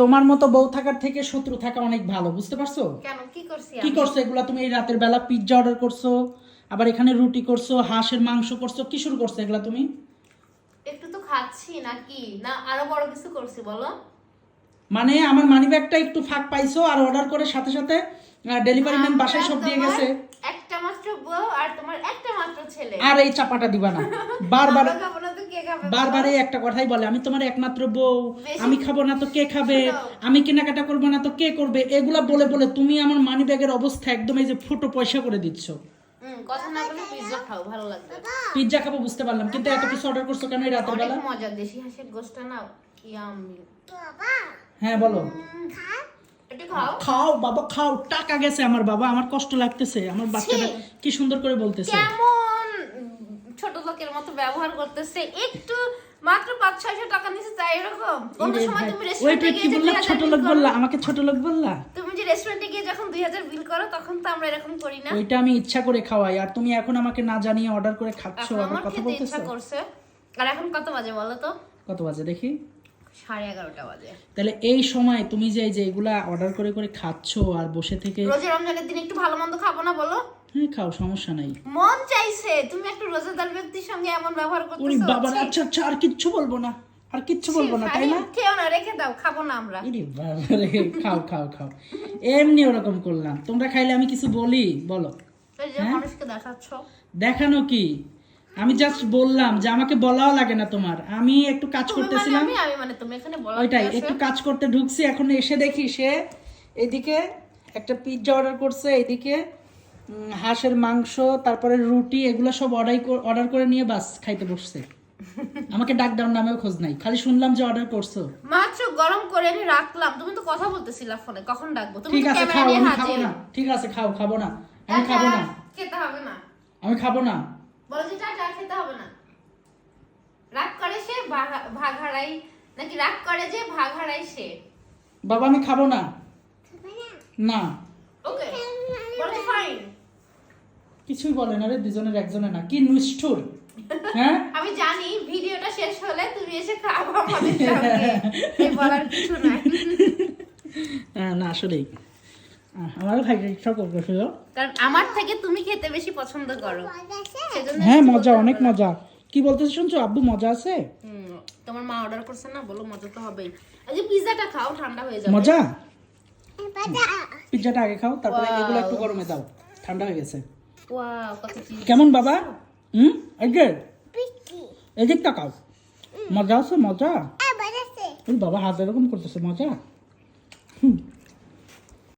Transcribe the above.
তোমার মতো বউ থাকার থেকে শত্রু থাকা অনেক ভালো বুঝতে পারছ? কেন? কি করছি কি করছ? এগুলা তুমি এই রাতের বেলা পিৎজা অর্ডার করছ আবার এখানে রুটি করছ হাঁসের মাংস করছ কি শুরু করছ এগুলা তুমি? একটু তো খাচ্ছি নাকি? না আরও বড় কিছু করছি বলো। মানে আমার মানি ব্যাগটা একটু ফাঁক পাইছো আর অর্ডার করে সাথে সাথে ডেলিভারি ম্যান বাসায় সব দিয়ে গেছে। একটা মাত্র বউ আর তোমার একটা মাত্র ছেলে। আর এই চাপাটা দিবা না। বারবার আমরা খাব না তো কে খাবে বারবার এই একটা কথাই বলে আমি তোমার একমাত্র বউ আমি খাব না তো কে খাবে? আমি কেনাকাটা করব না তো কে করবে? এগুলা বলে বলে তুমি আমার মানি ব্যাগের অবস্থা একদম এই যে ফুটো পয়সা করে দিচ্ছ। হুম, কথা না বলে পিৎজা খাও ভালো লাগবে। পিৎজা খাব বুঝতে পারলাম কিন্তু এত কিছু অর্ডার করছ কেন এই রাতের বেলা? মজা দেশি হাঁসের গোশটা না ইয়ামি হ্যাঁ বলো। খাও খাও। বাবা খাও টাকা গেছে আমার বাবা আমার কষ্ট লাগতেছে আমার বাচ্চাটা কি সুন্দর করে বলতেছে। কেমন মতো ব্যবহার করতেছে। একটু মাত্র পাঁচ ছয়শো টাকা নিচ্ছে তাই এরকম? সময় তুমি রেস্টুরেন্টে গিয়ে বললা? ছোট লোক বললা আমাকে ছোট লোক বললা? তুমি যে রেস্টুরেন্টে গিয়ে যখন দুই হাজার বিল করো তখন তো আমরা এরকম করি না। ওইটা আমি ইচ্ছা করে খাওয়াই আর তুমি এখন আমাকে না জানিয়ে অর্ডার করে খাচ্ছ আমার কথা বলতেছো ইচ্ছা করছে। আর এখন কত বাজে বলো তো? কত বাজে দেখি? সাড়ে এগারোটা বাজে। তাহলে এই সময় তুমি যে যে এগুলা অর্ডার করে করে খাচ্ছ আর বসে থেকে রোজা রমজানের দিন একটু ভালো মন্দ খাব না বলো? খাও সমস্যা নাই। মন চাইছে তুমি একটা রোজাদার ব্যক্তির সঙ্গে এমন ব্যবহার ওরে বাবা আচ্ছা আচ্ছা আর কিচ্ছু বলব না আর কিচ্ছু বলব না তাই না? খেও না রেখে দাও খাব না আমরা। বাবা রে, খাও খাও খাও। এমনি ওরকম করলাম। তোমরা খাইলে আমি কিছু বলি? বলো। হ্যাঁ? মানুষকে দেখাচ্ছ। দেখানো কি? আমি জাস্ট বললাম যে আমাকে বলাও লাগে না তোমার। আমি একটু কাজ মানে করতেছিলাম। আমি মানে তুমি এখানে বলা ওইটাই একটু কাজ করতে ঢুকছি এখন এসে দেখি সে এদিকে একটা পিৎজা অর্ডার করছে এদিকে হাঁসের মাংস তারপরে রুটি এগুলো সব অর্ডার অর্ডার করে নিয়ে বাস খাইতে বসছে। আমাকে ডাক ডাউন নামেও খোঁজ নাই। খালি শুনলাম যে অর্ডার করছ। মাত্র গরম করে এনে রাখলাম। তুমি তো কথা বলতেছিলা ফোনে কখন ডাকবো? তুমি ঠিক আছে খাও আমি খাব হাজির না। ঠিক আছে খাও খাব না। আমি খাব না। খেতে হবে না। আমি খাব না। বলো যে টাটা খেতে হবে না। রাগ করে সে ভাগ- ভাগ হারাই নাকি রাগ করে যে ভাগ হারাই সে? বাবা আমি খাব না। না। কিছুই বলে না রে দুজনের একজনে না। কি নিষ্ঠুর হ্যাঁ? আমি জানি ভিডিওটা শেষ হলে তুমি এসে খাব আমাদের সঙ্গে। বলার কিছু নাই। না আসলেই। আমারও খাইতে ইচ্ছা করতেছিল কারণ আমার থেকে তুমি খেতে বেশি পছন্দ করো। হ্যাঁ মজা অনেক মজা। কি বলতেছো শুনছো? আব্বু মজা আছে? হুম, তোমার মা অর্ডার করছে না? বলো মজা তো হবেই। আজকে পিৎজাটা খাও ঠান্ডা হয়ে যাবে। মজা? পিৎজাটা আগে খাও তারপরে এগুলো একটু গরমে দাও। ঠান্ডা হয়ে গেছে। ওয়াও কত চিজ কেমন বাবা? হুম? এগে এদিক তাকাও। মজা আছে মজা? বাবা হাত এরকম করতেছে মজা? হুম।